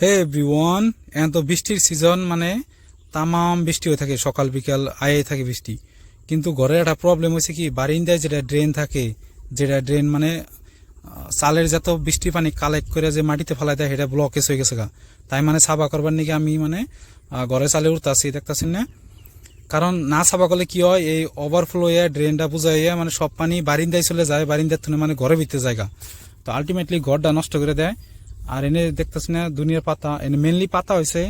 হে everyone এখন তো বৃষ্টির সিজন মানে তামাম বৃষ্টি হয়ে থাকে, সকাল, বিকাল, আয়ে থাকে বৃষ্টি। কিন্তু ঘরের একটা প্রবলেম হয়েছে কি, বারিন্দায় যেটা ড্রেন থাকে, যেটা ড্রেন মানে চালের যত বৃষ্টি পানি কালেক্ট করে যে মাটিতে ফেলাই দেয়, সেটা ব্লকেজ হয়ে গেছে গা। তাই মানে সাবা করবার নাকি আমি মানে ঘরে চালে উঠতেছি, দেখতেছেন না? কারণ না সাবা করলে কি হয়, এই ওভারফ্লো হয়ে ড্রেনটা বুঝাইয়া মানে সব পানি বারিন্দায় চলে যায়, বারিন্দার থেকে মানে ঘরে ভিতরে জায়গা তো আলটিমেটলি ঘরটা নষ্ট করে দেয়। আর এনে দেখতেছি না দুনিয়ার পাতা এনে মেনলি পাতা হয়েছে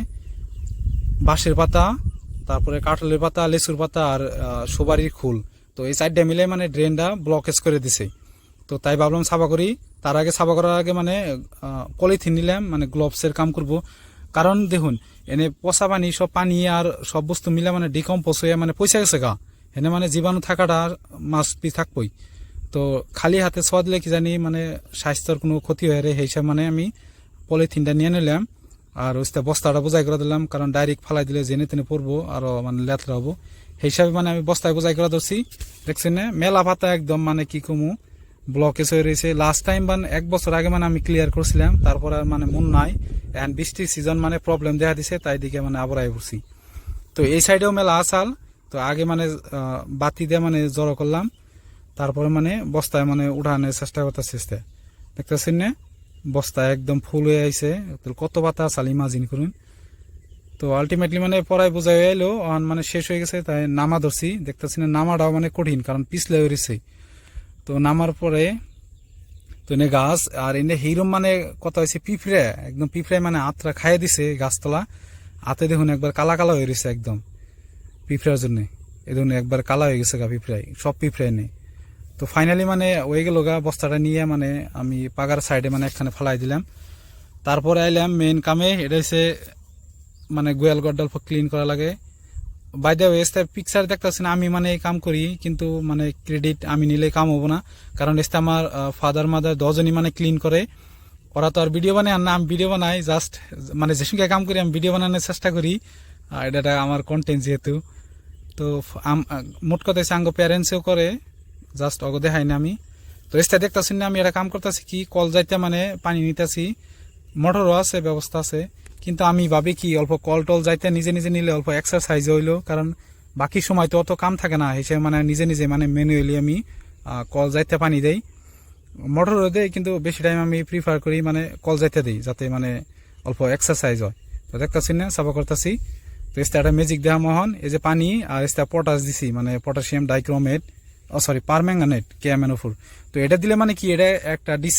বাঁশের পাতা তারপরে কাঁঠালের পাতা লেচুর পাতা আর আহ, সুপারির খুল। তো এই চারটা মিলে মানে ড্রেনটা ব্লকেজ করে দিছে। তো তাই ভাবলাম সাফা করি। তার আগে সাফা করার আগে মানে পলিথিন নিলাম মানে গ্লোভসের কাম করব। কারণ দেখুন এনে পচা পানি সব পানি আর সব বস্তু মিলে মানে ডিকম্পোজ হয়ে মানে পয়সা গেছে গা। এনে মানে জীবাণু থাকাটা মাস পি থাকবই। তো খালি হাতে ছোঁয়া দিলে কি জানি মানে স্বাস্থ্যের কোনো ক্ষতি হয়ে রে সেই হিসাবে মানে আমি পলিথিনটা নিয়ে নিলাম, আর ওই বস্তাটা বোঝাই করে দিলাম, কারণ ডাইরেক্ট ফালাই দিলে জেনে তেনে পড়ব আরও মানে লেতরা হব। সেই হিসাবে মানে আমি বস্তায় বোঝাই করে ধরছি। দেখছেন না? মেলা পাতা একদম মানে কি কমু ব্লকেজ হয়ে রয়েছে। লাস্ট টাইম মানে এক বছর আগে মানে আমি ক্লিয়ার করছিলাম, তারপর আর মানে মন নাই। এখন বৃষ্টির সিজন মানে প্রবলেম দেখা দিছে, তাই দিকে মানে আবার আই পড়ছি। তো এই সাইডেও মেলা আসাল। তো আগে মানে বাতি দিয়ে মানে জড়ো করলাম। তারপরে মানে বস্তায় মানে উঠানোর চেষ্টা করতেছে দেখতেছেন না? বস্তা একদম ফুল হয়ে আইছে। কত পাতা আসাল ইমাজিন করুন। তো আলটিমেটলি মানে পড়ায় বোঝা হয়ে এলো অন মানে শেষ হয়ে গেছে, তাই নামা ধরছি। দেখতেছি না নামাটাও মানে কঠিন, কারণ পিছলে হয়ে রয়েছে তো নামার পরে তো এনে গাছ, আর এনে হিরম মানে কত হয়েছে পিঁপড়ে, একদম পিঁপড়ে মানে আত্রা খাইয়ে দিছে গাছতলা। হাতে দেখুন একবার কালা কালা হয়ে রয়েছে একদম পিঁপড়ার জন্য। এই ধরুন একবার কালা হয়ে গেছে গা পিঁপড়াই সব পিঁপড়াই নেই তো ফাইনালি মানে হয়ে গেল গা, বস্তাটা নিয়ে মানে আমি পাগার সাইডে মানে একখানে ফেলাই দিলাম। তারপরে আইলাম মেন কামে, এটা হচ্ছে মানে গোয়াল গড্ডাল ক্লিন করা লাগে। বাই দ্য ওয়ে পিকচার দেখতেছি না আমি মানে এই কাম করি, কিন্তু মানে ক্রেডিট আমি নিলে কাম হব না। কারণ এসতে আমার ফাদার মাদার দশজনই মানে ক্লিন করে। ওরা তো আর ভিডিও বানায় না, আমি ভিডিও বানাই জাস্ট মানে যে সঙ্গে কাম করি, আমি ভিডিও বানানোর চেষ্টা করি। এটা আমার কন্টেন্ট যেহেতু। তো মোট কথা হচ্ছে আঙ্গ প্যারেন্টসও করে জাস্ট অগ দেখাই না আমি। তো এসতে দেখতেছি না, আমি এটা কাম করতেছি কি, কল যাইতে মানে পানি নিতেছি। মোটরও আছে, ব্যবস্থা আছে। কিন্তু আমি ভাবি কি, অল্প কল টল যাইতে নিজে নিজে নিলে অল্প এক্সারসাইজ হইল। কারণ বাকি সময় তো অত কাম থাকে না হিসেবে মানে নিজে নিজে মানে ম্যানুয়ালি আমি কল যাইতে পানি দেই। মোটরও দেই, কিন্তু বেশি টাইম আমি প্রিফার করি মানে কল যাইতে দিই, যাতে মানে অল্প এক্সারসাইজ হয়। তো দেখতেছি না সাফা করতেছি। তো একটা ম্যাজিক দেওয়া মহন। এই যে পানি আর এসতে পটাশ দিছি মানে potassium dichromate sorry permanganate K M N O four তো এটা দিলে মানে কি, এটা একটা ডিস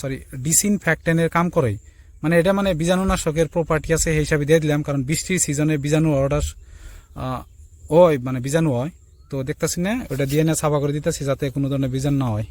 সরি ডিসইনফ্যাক্টেন্টের কাম করে মানে এটা মানে বীজাণুনাশকের প্রপার্টি আছে সেই হিসাবে দিয়ে দিলাম, কারণ বৃষ্টির সিজনে বীজাণু অর্ডার হয় মানে বীজাণু হয়। তো দেখতেছি না, ওটা দিয়ে না সাফা করে দিতেছি যাতে কোনো ধরনের বীজাণু না হয়।